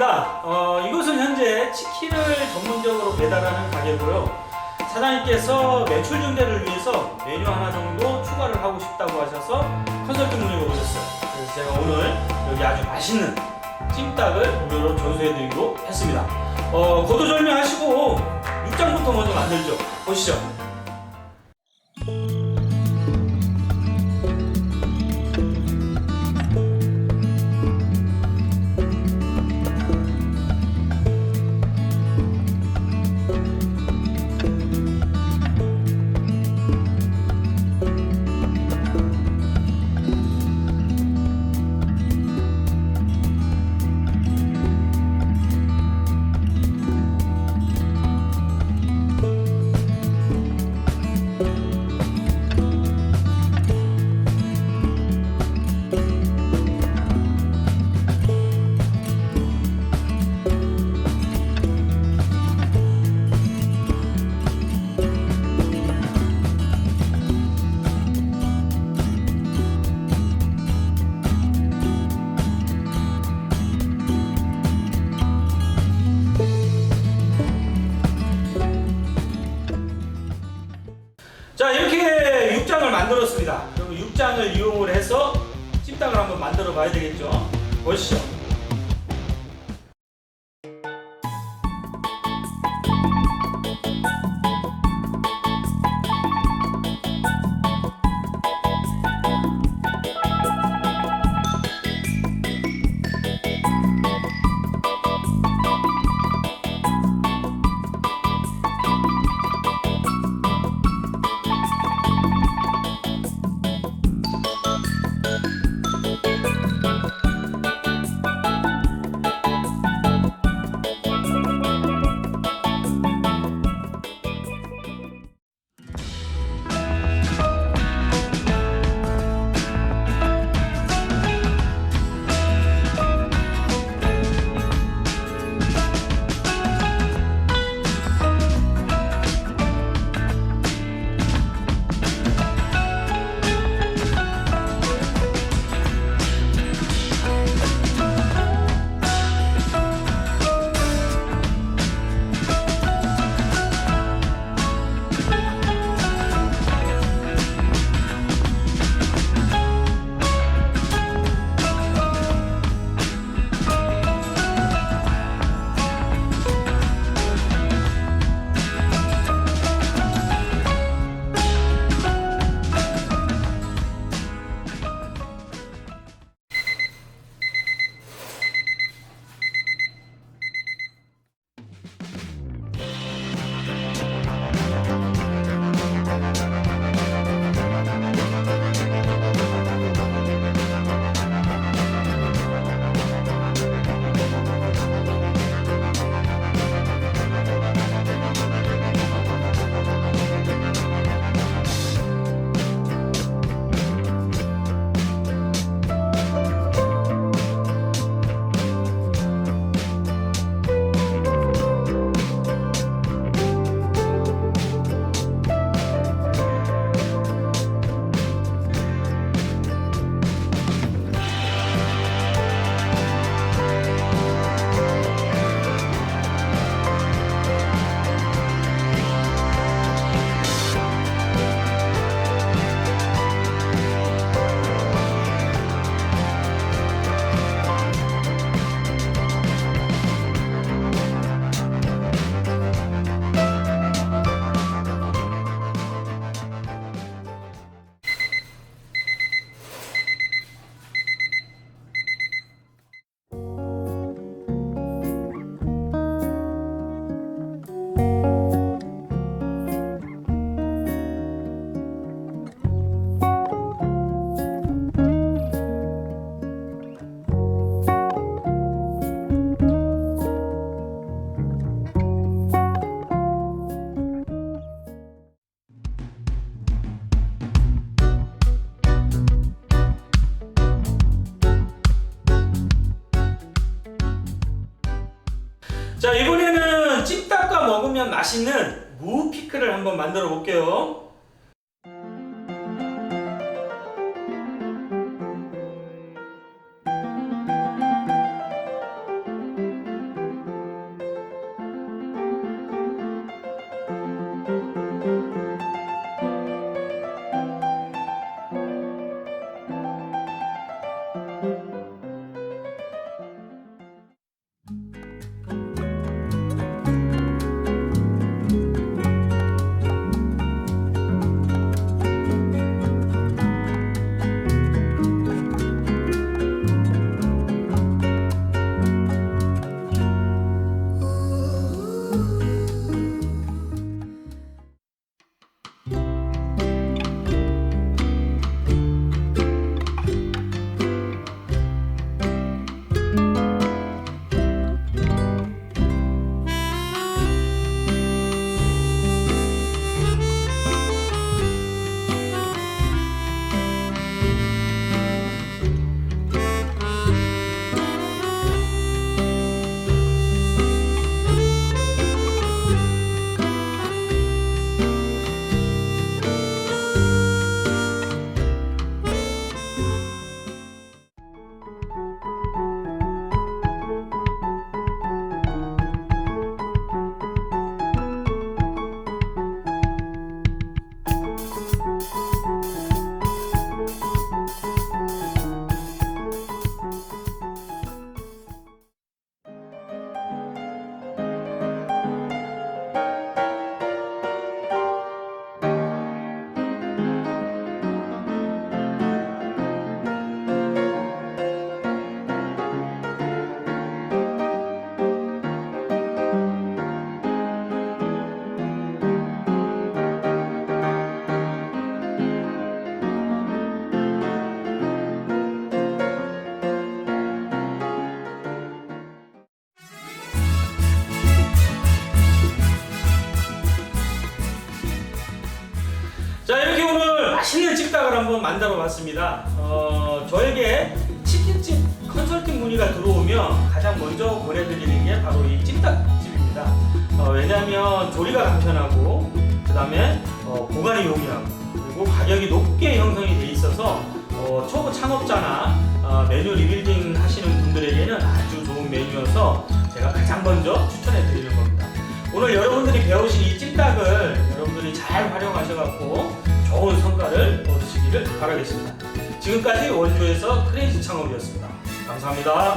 반갑습니다. 어, 이곳은 현재 치킨을 전문적으로 배달하는 가게고요. 사장님께서 매출 증대를 위해서 메뉴 하나 정도 추가를 하고 싶다고 하셔서 컨설팅 문의가 오셨어요. 그래서 제가 오늘 여기 아주 맛있는 찜닭을 무료로 전수해드리기로 했습니다. 어, 고도절명하시고 육장부터 먼저 만들죠. 보시죠. 만들었습니다. 그럼 육장을 이용을 해서 찜닭을 한번 만들어 봐야 되겠죠. 보시죠. 먹으면 맛있는 무 피클을 한번 만들어 볼게요. 찜닭을 한번 만들어 봤습니다. 어, 저에게 치킨집 컨설팅 문의가 들어오면 가장 먼저 보내드리는 게 바로 이 찜닭집입니다. 어, 왜냐하면 조리가 간편하고 그 다음에 어, 보관이 용이하고 그리고 가격이 높게 형성이 돼 있어서 어, 초보 창업자나 어, 메뉴 리빌딩 하시는 분들에게는 아주 좋은 메뉴여서 제가 가장 먼저 추천해 드리는 겁니다. 오늘 여러분들이 배우신 이 찜닭을 여러분들이 잘 활용하셔갖고 좋은 성과를 얻으시기를 바라겠습니다. 지금까지 원주에서 크레이지 창업이었습니다. 감사합니다.